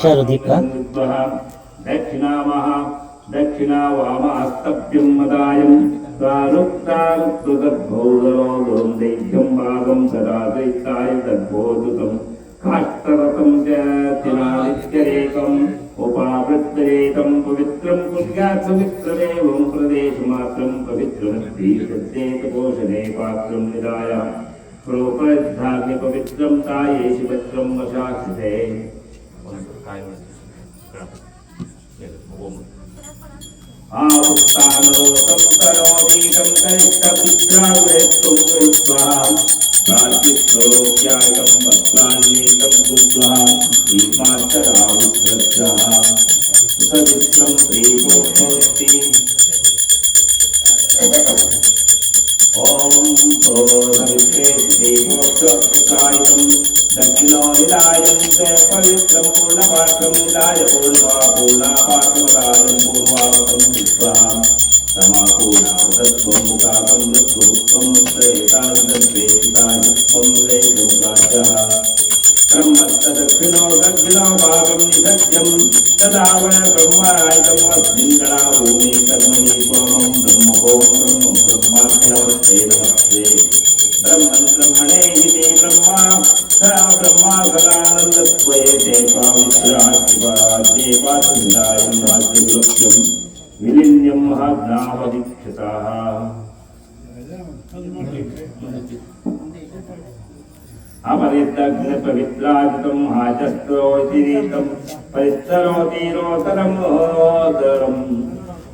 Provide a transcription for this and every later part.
क्षरदिक् दक्षिणामः दक्षिणावामस्तभ्यं मदायम् प्रारुक्तारुक्तदद्भौदरोगं दैह्यं भागं सदा दैत्याय दद्भोदुतं काष्ठरतं च तिरादित्यरेकम् उपावृत्तरेकं पवित्रं पुण्यात्सवित्रमेवं प्रदेशमात्रं पवित्रं श्रीसत्येकपोषणे आवृत्तानलोकं करोमीकं कनिष्ठपुत्रावृत्तुं कृत्वा प्रार्थितोक्याकं भक्तान्येकं बुद्ध्वा भीमाश्चरावुद्रक्षः सवित्रं प्रेमो भवति ఓం గోధవిష్ణేషిదేవోక్షాయుధం దక్షిణోనిదాయం పవిత్రం పూర్ణపాకం దాయ పూర్వా పూర్ణాపాకమదాయం పూర్వావకం విశ్వా సమాపూర్ణావతత్వం ముఖాకం మృత్యుత్వం ముత్రేతాయుధేతాయుత్వం లేఖం ప్రాచ బ్రహ్మస్తదక్షిణో దక్షిణో భాగం నిసత్యం తదా వయ బ్రహ్మరాయుధం అస్మిన్ కళా భూమి కర్మణి కోమం బ్రహ్మకోమం బ్రహ్మం బ్రహ్మాక్షణం नमस्ते ब्रह्मन् ब्रह्मणे हिते ब्रह्मा स ब्रह्मा सदानन्दत्वये पावित्राशिवाद्येवासिन्दायं राज्यविलक्ष्यं विलिन्यं महाज्ञावदीक्षताः अमरितग्नपवित्राजितं हाचस्त्रोतिरीतं परिस्तरोतीरोतरमोदरम्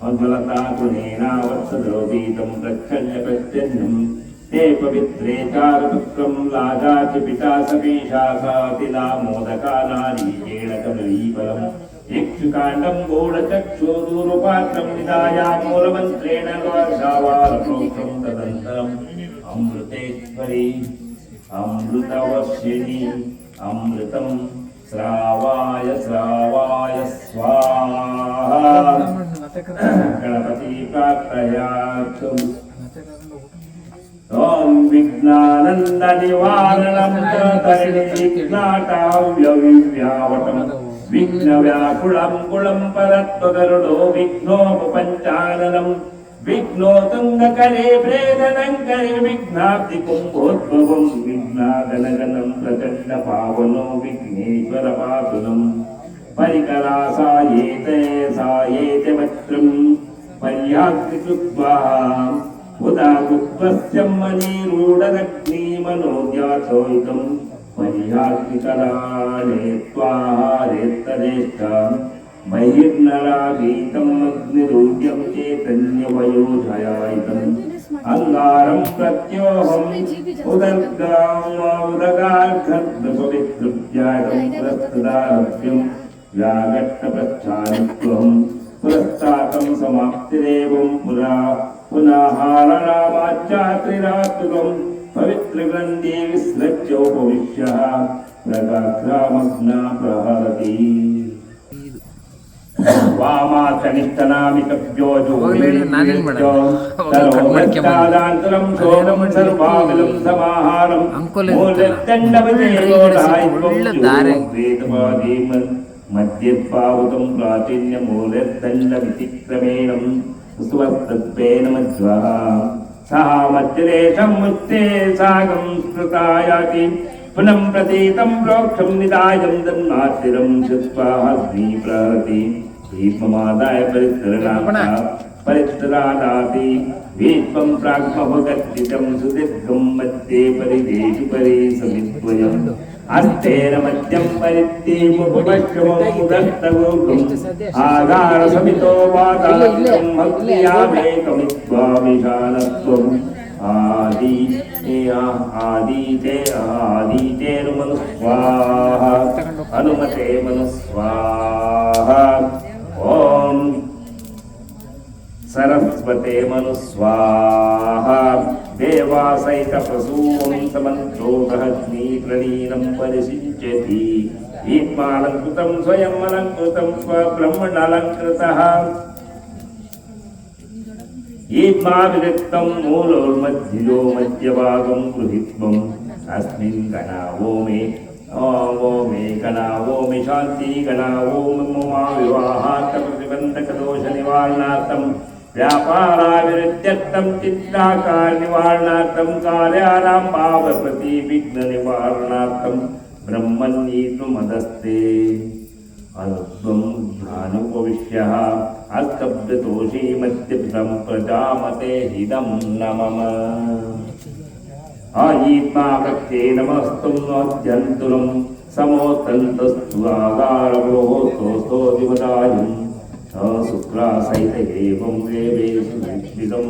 अद्वलताकुनेनावत्सद्रोपीतं प्रच्छन्न प्रत्यन्नं ते पवित्रे चारुपुत्रं लाजा च पिता सपीशासातिलामोदकानारीकेण कमलीफलम् इक्षुकाण्डं गूढचक्षुरूरुपात्रं निदायामूलमन्त्रेण वर्षावारप्रोक्तं तदन्तरम् अमृतेश्वरी अमृतवर्षिणि अमृतं श्रावाय श्रावाय स्वाहा गणपति प्रार्थयातु ॐ विघ्नानन्दनिवारणं च तरणिविघ्नाटाव्यविव्यावटं विघ्नव्याकुलं कुलं परत्वगरुडो विघ्नोपपञ्चाननम् विघ्नोतुङ्गकरे प्रेदनङ्करे विघ्नाब्धिकुम्भोद्भवं विघ्नागणगणं प्रचण्डपावनो विघ्नेश्वरपातुलम् परिकरा सायेते सायेते वक्त्रं पर्याकृत्वा उदा गुप्तस्य मनीरूढदग्निमनोद्यासोहितं पर्याकृकराले त्वाहारेत्तदेष्टाम् बहिर्नरागीतम् अग्निरूड्यं चैतन्यवयोधयायितम् अङ्गारं प्रत्योहम् उदर्गामुदगार्घद्पवितृत्यागं प्रस्तुतारभ्यं व्याघट्टप्रच्छादित्वम् पुरस्ताकम् समाप्तिरेवम् पुरा पुनाहारनामाच्चात्रिरात्रिकम् पवित्रग्रन्थे विसृज्योपविश्यः प्रगाग्रामग्ना प्रहरति వామాకనిష్టనామికవ్యోజుదాంతరం శోకం సర్వామిలం సమాహారం మధ్యపావుతం ప్రాచీన్యమూలదండవితిక్రమేణం సువర్తత్వేనమధ్వా సహా మధ్యదేశం ముత్తే సాగం స్మృతాయాతి. పునం ప్రతీతం ప్రోక్షం నిదాయం దన్నాశిరం శుత్వాహస్మీ ప్రహరతి భీష్మమాదాయ పరిసరణా పరిసరానాతి భీష్మం ప్రాగ్మభగర్జితం సుదీర్ఘం మధ్యే పరిదేశు పరి సమిద్వయం అస్థేరమద్యం పరిత్యేముపశ్రమోపురస్తగోకుం ఆగారసమితో వాతాత్యం భక్త్యామేకమిద్వావిశాలత్వం ఆది ఆదితే ఆదితేరు మనుస్వాహ హనుమతే మనుస్వాహ ఓం. సరస్వతే మను స్వాహ దేవాసైత ప్రసూవం ప్రణీనం పరిశించతి. దీపాలంకృతం స్వయం అలంకృతం స్వబ్రహ్మణలంకృత ఈద్మావిరక్తం మూలోర్మధ్యో మధ్యభాగం గృహిత్వం. తస్మిన్ గణా ఓమే ఓమే గణా ఓమి శాంతి గణా ఓం మమ వివాహార్థ ప్రతిబంధక దోష నివారణార్థం. వ్యాపారాభివృద్ధ్యర్థం చిత్రాకార నివారణార్థం కార్యాణం భావ ప్రతి విఘ్న నివారణార్థం బ్రహ్మణ్యీతు మదస్తే అనుత్వం జ్ఞానోపవిశ్య అస్తభ్యతోషీ మధ్యపితం ప్రజామతే హిదం నమమ ఆయీత్మా ప్రత్యే నమస్తం నోద్యంతులం సమోత్తంతస్తు ఆగారవోస్తోస్తో దివదాయం శుక్రాసైత ఏవం దేవేషు విద్విదం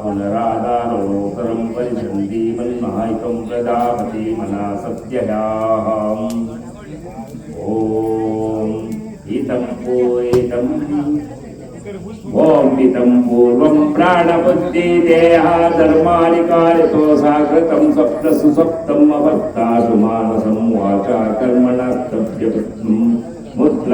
పునరాదారోతరం పరిసందీమన్మాయికం ప్రజాపతి మనా సత్యయాం ఓం ఇతం పూయితం ఓం ఇతం పూర్వం ప్రాణబుద్ధి దేహా ధర్మాని కారితో సాకృతం స్వప్న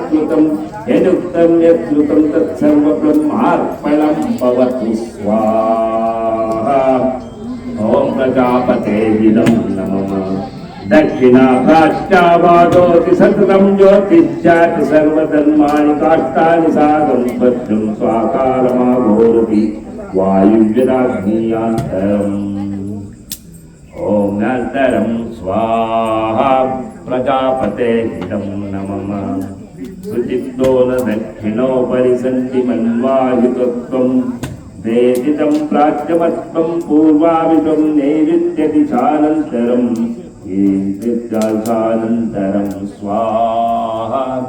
సుసప్తం యదుక్తం యత్కృతం తత్సర్వబ్రహ్మార్పణం భవతు స్వాహా ఓం ప్రజాపతే విదం నమః దక్షిణాకాశ్చావాదోతి సతతం జ్యోతిశ్చాతి సర్వధర్మాణి కాష్టాని సాగం భద్రం స్వాకారమాఘోరతి వాయువ్యరాజ్ఞీయాంతరం ఓం నంతరం స్వాహా ప్రజాపతే హితం నమమ సుచిత్తో న దక్షిణోపరి సంతి మన్వాయుతత్వం వేదితం ప్రాచ్యమత్వం పూర్వావితం నైరుత్యతి చానంతరం ఏనంతరం స్వాహా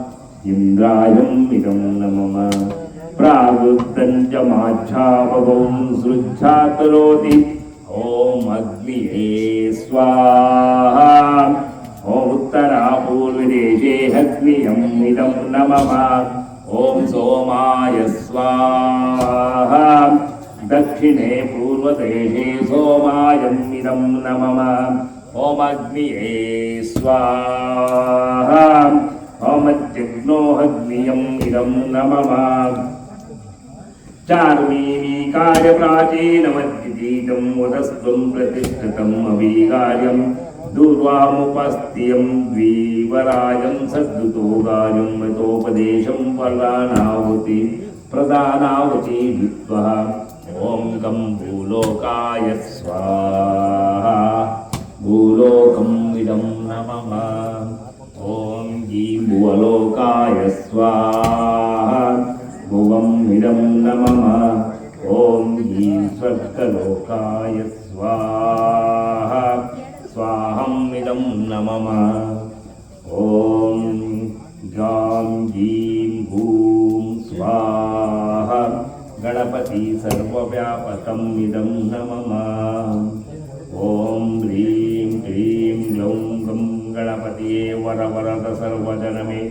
ఇంద్రాయం ఇదం నమమ ప్రావృత్తం చ మాఛాపవం సృచ్ఛాకరోతి ఓం అగ్నియే స్వాహా ఓం ఉత్తరా పూర్వదేశే అగ్నియం ఇదం నమమ ఓం సోమాయ స్వాహా. దక్షిణే పూర్వదేశే సోమాయం ఇదం నమమ ఓం అగ్నియే స్వాహా. ఓం అగ్నోహగ్నియం ఇదం నమమ చార్మీకాయ ప్రాచీనమద్వితీతం ఉదస్త్వం ప్రతిష్ఠితం అవీకార్యం దూర్వాముపస్థియం ద్వీవరాజం సద్దుతోగాయం మతోపదేశం పర్లానావతి ప్రధానావతి విద్వ ఓం గం భూలోకాయ స్వాహా భూలోకం ఇదం నమః ఓం గీ భువలోకాయ స్వాహా భువం ఇదం నమః స్వాహం ఇదం నమః. ఓం గాం గీం భూం స్వాహా. గణపతి సర్వవ్యాపకం ఇదం నమః. ఓం హ్రీం క్లీం గ్లౌం గం గణపతియే వర వరద సర్వజనమే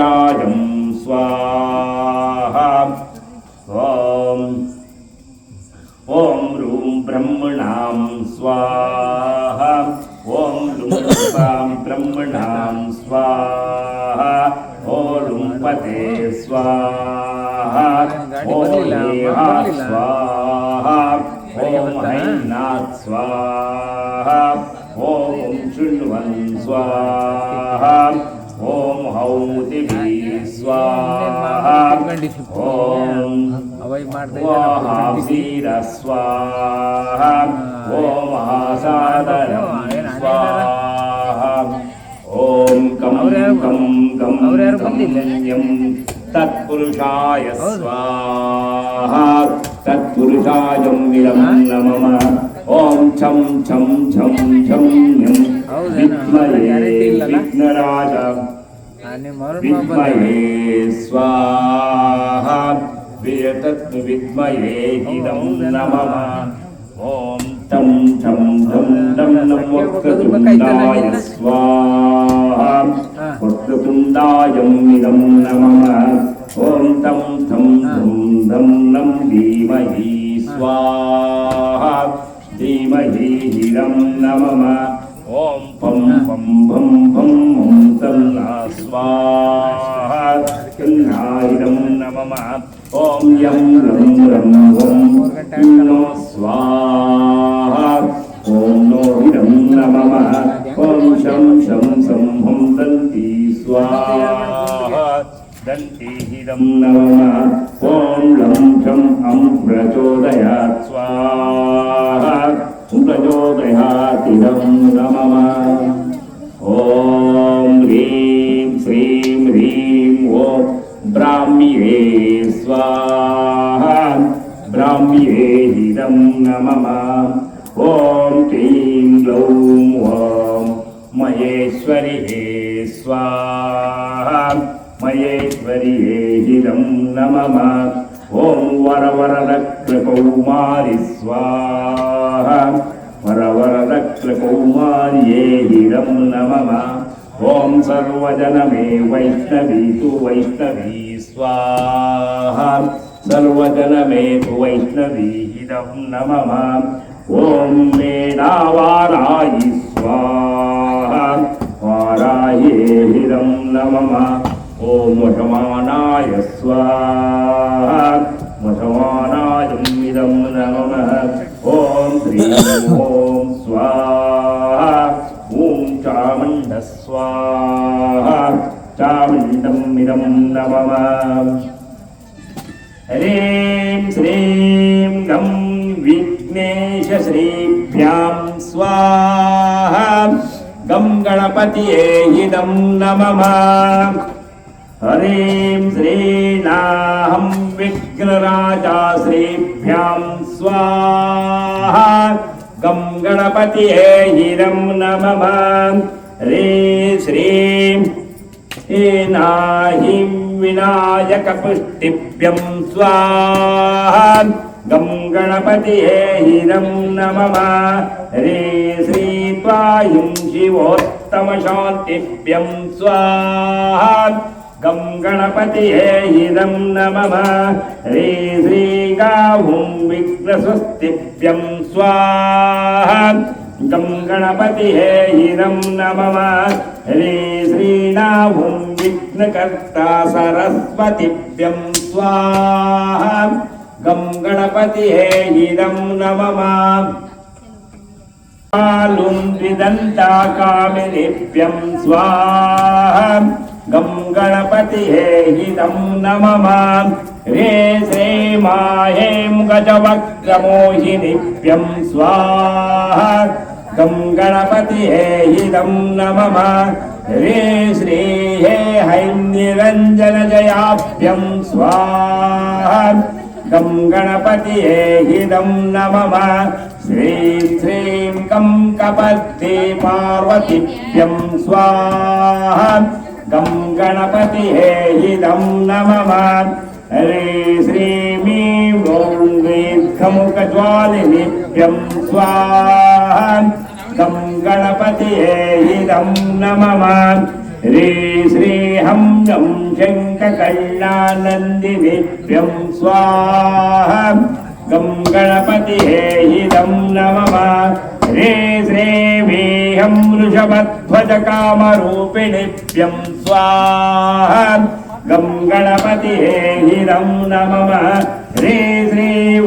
జ్యేష్ఠరాజం స్వాహ. ఓం. ఓం రూం బ్రహ్మణాం స్వాహ. ఓం లుంపాం బ్రహ్మణాం స్వాహ. ఓం పతే స్వాహ. ఓం దేహా స్వాహ. ఓం హైనాథ్ స్వాహ. ఓం శృణ్వన్ స్వాహ. ఓం ఔదిభి స్వాహా ఓం వీర స్వాహా. ఓం ఆసాదరం స్వాహా ఓం కం కం కం కం తత్పురుషాయ స్వాహా తత్పురుషాయ విరం నమమ ఓం ఛం ఛం ఛం ఛం యం విద్మయే విఘ్నరాజ विद्महे स्वाहा विरतत्व विद्महे इदं नमः ॐ तं तं धं नं नं वक्रतुण्डाय स्वाहा वक्रतुण्डायम् इदं नमः ॐ तं तं धं धं नं धीमहि स्वाहा धीमहि इदं नमः तन्ना स्वाहा कन्नायिदं नमः ॐ यं रं रं ॐ नो स्वाहा ॐ नो इदं नमः ॐ शं शं शं हं दन्ति स्वाहा दन्तिहिदं नमः ॐ लं शं अं प्रचोदयात् सर्वजनमे वैष्णवी तु वैष्णवी स्वाहा सर्वजनमे तु वैष्णवी हिरं नमः ॐ मेणावारायि स्वाहा वाराये हिरं नमः ॐ वशमानाय स्वाहा वशमानायमिदं नमः ॐ श्रीं ॐ स्वाहा చాముండస్వాహ చాముండం ఇదం నమమ హ్రీం శ్రీం గం విఘ్నేశ శ్రీభ్యాం స్వాహ గం గణపతియే ఇదం నమమ హరీం శ్రీనాహం విఘ్నరాజా శ్రీభ్యాం స్వాహ గం గణపతి ఇదం నమ రే శ్రీం నాహి వినాయక పుష్టిభ్యం స్వాహా. గం గణపతి ఇదం నమ రే శ్రీ త్వాయుం శివోత్తమ శాంతిభ్యం స్వాహా. गं गणपतिये हिरं नमः ह्री श्रीगाहुं विघ्नस्वस्तिभ्यं स्वाहा गं गणपतिहे हिरं नमः ह्री श्रीनाहुं विघ्नकर्ता सरस्वतिभ्यं स्वाहा गं गणपतिहे हिरं नमः कालुं द्विदन्ता कामिनीभ्यं स्वाहा గం గణపతి హితం నమమాం. రే శ్రీమాహేం గజవక్రమోహినిప్యం స్వాహ. గం గణపతి హితం నమమా. రే శ్రీ హే హైం నిరంజన జయాభ్యం స్వాహ. గం గణపతి హితం నమమా. శ్రీం శ్రీం గం కపత్తి పార్వతిభ్యం స్వాహ. గం గణపతి హే ఇదం నమమా హరే శ్రీమీ ఓం దీర్ఘముఖజ్వాలినిభ్యం స్వాహ గం గణపతి హే ఇదం నమమా రే శ్రీహం గం శంకకళ్ళానందినిభ్యం స్వాహ గం గణపతి హే ఇదం నమమా हिदं नमः ह्रे श्रीवीहं वृषभध्वजकामरूपिणीभ्यं स्वाहा गं गणपतिहे हिदं नमः ह्री श्री ॐ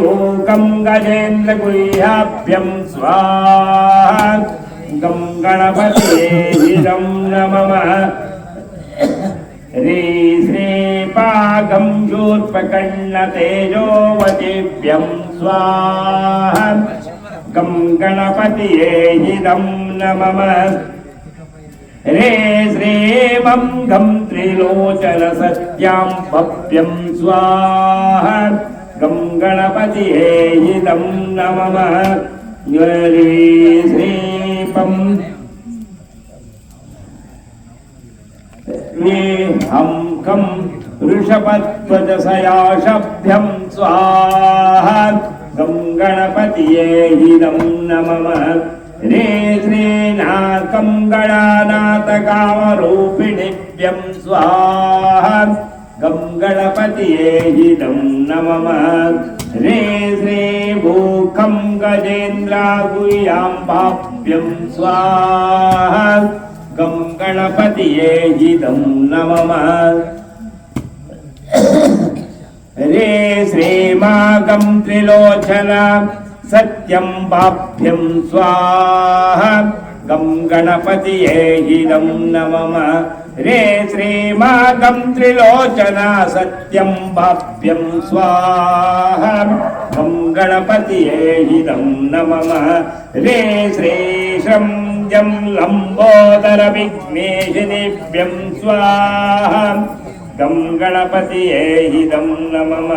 गजेन्द्रगुह्याभ्यं स्वाहा गं गणपतिहे हिदं नमः ह्री श्रीपाकं शूर्पकर्णतेजोवतीभ्यं स्वाहा गं गणपतिये हिदं नमः ह्रे श्रीमं गं त्रिलोचनसत्यां पप्यं स्वाहा गं गणपतिये हिदं नमः ह्री श्रीपं हे हं कं वृषभध्वजसयाशभ्यं स्वाहा గం గణపతియే ఇదం నమమ రే శ్రీనాకం గణానాథ కామరూపిణిభ్యం స్వాహ గం గణపతియే ఇదం నమమ రే శ్రీ భూఖం గజేంద్రాగుయాంబాభ్యం స్వాహ గం గణపతియే ఇదం రే శ్రీమాగం త్రిలోచన సత్యం బాభ్యం స్వాహ గం గణపతి ఏహిదం నమమ రే శ్రీమాగం త్రిలోచన సత్యం బాభ్యం స్వాహ గం గణపతి ఏహిదం నమమ రే శ్రీశ్రం జం లంబోదర విఘ్నేశ దివ్యం స్వాహ గం గణపతి ఏహిదం నమమ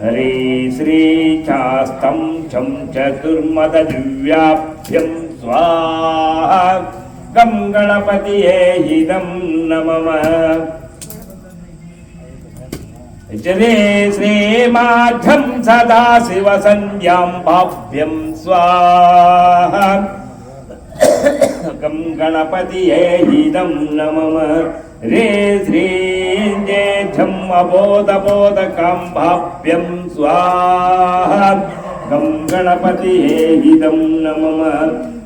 హరి శ్రీ చాస్తం చం చతుర్మద దివ్యాభ్యం స్వాహ గం గణపతి ఏహిదం నమమ జనే శ్రీమాఘ్యం సదాశివసంధ్యాం భావ్యం స్వాహ గం గణపతి ఏహిదం నమమ రే శ్రీజేఠం అబోధబోధకాంభాభ్యం స్వాహ. గం గణపతి హిదం నమమ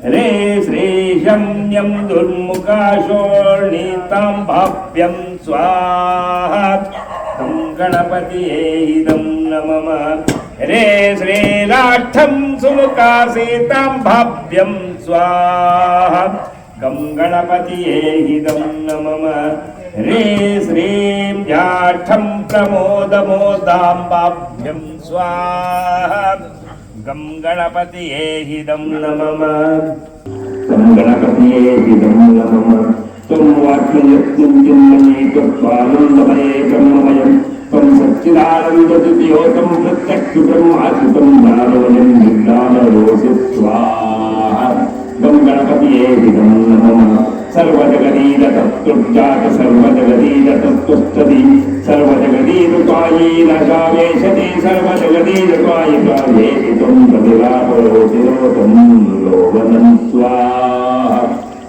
రే శ్రీశమ్యం దుర్ముఖాశోణీతాంభాభ్యం స్వాహ. గం గణపతి హిదం నమమ రే శ్రీరాఠం సుముఖా సీతాంభాభ్యం స్వాహ. గం గణపతియే హిదం నమమ రే శ్రీం జాఠం ప్రమోదమోదాంబాభ్యం స్వాహ. గం గణపతియే హిదం నమమ గం గణపతియే హిదం నమమ త్వం వాక్యయత్తుం చిన్మయీ త్వానందమయే బ్రహ్మమయం. త్వం సచ్చిదానందోతం ప్రత్యక్ష బ్రహ్మాత్మం నారోయం నిర్దానరోసి స్వాహ. త్వం గణపతియే విధం నమో సర్వజగదీరతం తుర్జాత సర్వజగదీరతం తుస్తది సర్వజగదీరుపాయే నశావేశతే సర్వజగదీరుపాయి ప్రాయేతి త్వం ప్రతిలాపరోచిరోతం లోవనం స్వాహ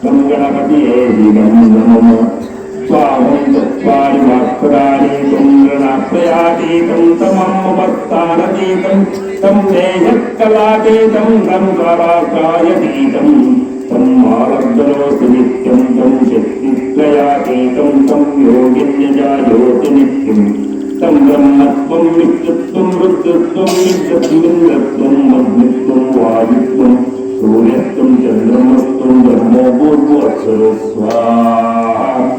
త్వం గణపతియే విధం నమో. स्वाहुन्द्रारिभक्तदानीन्द्रनाश्रयातीतं तममुपस्तानतीतं तं तेजःकलातीतं तं कलाकायतीतम् तं मालब्धनोति नित्यं तं शक्तित्रयातीतं तं स्वाहा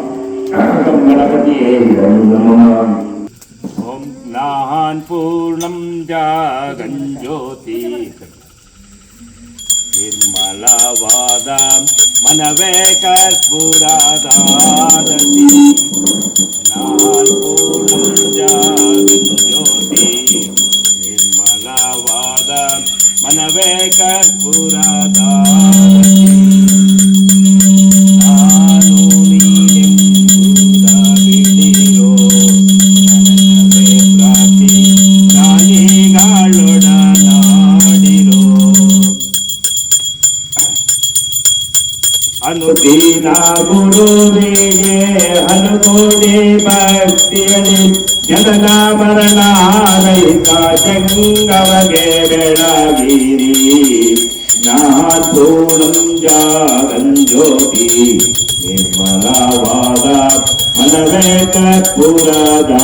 ॐ ज्ञान् पूर्णं जागञ्ज्योति निर्मलवादां मनवे कर्पूरादारति ज्ञान् पूर्णं जागञ्ज्योति निर्मलवादां मनवे कर्पूरादारति ಅನುದೀನ ಗುರುವಿಗೆ ಹನುಮೋದಿ ಭಕ್ತಿಯಲಿ ಜನನ ಮರಣ ರಹಿತ ಜಂಗವಗೆ ಬೆಳಗಿರಿ ಜ್ಞಾಪೂರ್ಣಂ ಜಾಗಂಜ್ಯೋತಿ ನಿರ್ಮಲವಾದ ಮನವೇ ಕರ್ಪೂರದಾರತಿ